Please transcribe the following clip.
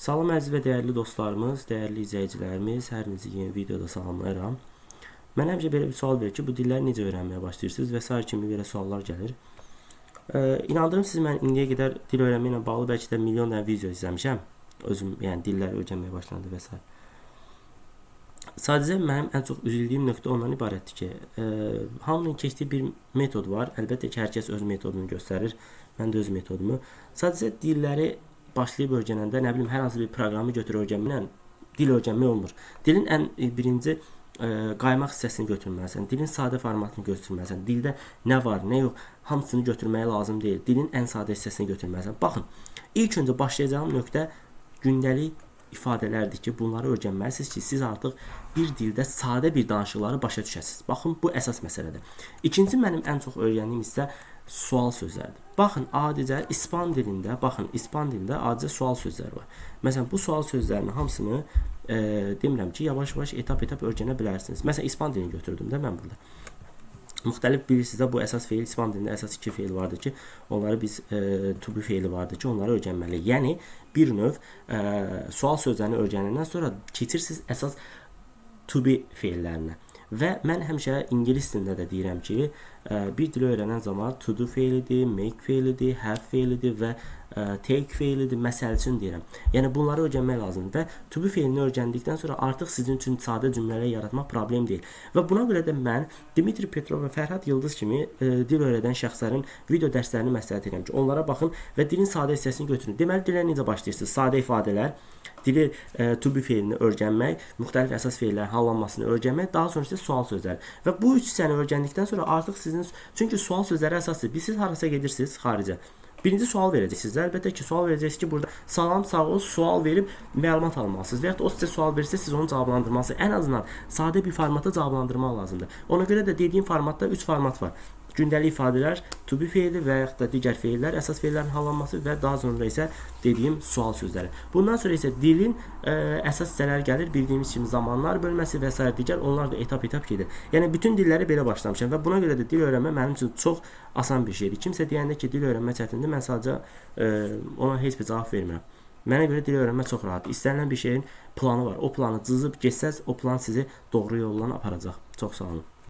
Salam əziz və dəyərli dostlarımız, dəyərli izləyicilərimiz, hər birinizi yeni videoda salamlayıram. Mən həmişə belə bir sual verir ki, bu dilləri necə öyrənməyə başlayırsınız və sair kimi belə suallar gəlir. Ee, inandırım siz mən indiyə qədər dil öyrənmə ilə bağlı bəlkə də milyon dənə video izləmişəm. Özüm, yəni dilləri öyrənməyə başlandı və s. Sadəcə mənim ən çox üzüldüyüm nöqtə ondan ibarətdir ki, e, hamının keçdiyi bir metod var. Əlbəttə ki, hər kəs öz metodunu göstərir. Mən də öz metodumu. Sadəcə dilləri başlayıb öyrənəndə, nə bilim, hər hansı bir proqramı götürüb öyrənməklə dil öyrənmək olmur. Dilin ən e, birinci e, qaymaq hissəsini götürməlisən. Dilin sadə formatını götürməlisən. Dildə nə var, nə yox, hamısını götürməyə lazım deyil. Dilin ən sadə hissəsini götürməlisən. Baxın, ilk öncə başlayacağım nöqtə gündəlik ifadələrdir ki, bunları öyrənməlisiniz ki, siz artıq bir dildə sadə bir danışıqları başa düşəsiniz. Baxın, bu əsas məsələdir. İkinci mənim ən çox öyrəndiyim isə sual sözləridir. Baxın, adicə ispan dilində, baxın, ispan dilində adicə sual sözləri var. Məsələn, bu sual sözlərinin hamısını e, demirəm ki, yavaş-yavaş etap-etap öyrənə bilərsiniz. Məsələn, ispan dilini götürdüm də mən burada. Müxtəlif bilirsiniz də bu əsas feil ispan dilində əsas iki feil vardır ki, onları biz e, to be feili vardır ki, onları öyrənməliyik. Yəni bir növ e, sual sözlərini öyrənəndən sonra keçirsiniz əsas to be feillərinə. Və mən həmişə ingilis dilində də deyirəm ki, bir dili öyrənən zaman to do feilidir, make feilidir, have feilidir və ə, take feilidir, məsəl üçün deyirəm. Yəni bunları öyrənmək lazımdır və to be feilini öyrəndikdən sonra artıq sizin üçün sadə cümlələr yaratmaq problem deyil. Və buna görə də mən Dimitri Petrov və Fərhad Yıldız kimi ə, dil öyrədən şəxslərin video dərslərini məsləhət edirəm ki, onlara baxın və dilin sadə hissəsini götürün. Deməli dillə necə başlayırsınız? Sadə ifadələr, dili e, to be feilini öyrənmək, müxtəlif əsas feillərin hallanmasını öyrənmək, daha sonra isə sual sözləri. Və bu üç hissəni öyrəndikdən sonra artıq sizin çünki sual sözləri əsasdır. Biz siz harasa gedirsiniz xaricə. Birinci sual verəcəksiniz. Əlbəttə ki, sual verəcəksiniz ki, burada salam, sağ ol, sual verib məlumat almalısınız. Və ya o sizə sual verirsə, siz onu cavablandırmalısınız. Ən azından sadə bir formatda cavablandırmaq lazımdır. Ona görə də dediyim formatda 3 format var. Gündəlik ifadələr, to be feili və yaxud da digər feillər, əsas feillərin hallanması və daha sonra isə dediyim sual sözləri. Bundan sonra isə dilin ə, əsas hissələri gəlir. Bildiyimiz kimi zamanlar bölməsi və s. digər onlar da etap-etap gedir. Yəni bütün dilləri belə başlamışam və buna görə də dil öyrənmə mənim üçün çox asan bir şeydir. Kimsə deyəndə ki, dil öyrənmə çətindir, mən sadəcə ə, ona heç bir cavab vermirəm. Mənə görə dil öyrənmə çox rahatdır. İstənilən bir şeyin planı var. O planı cızıb getsəz, o plan sizi doğru yolla aparacaq. Çox sağ olun.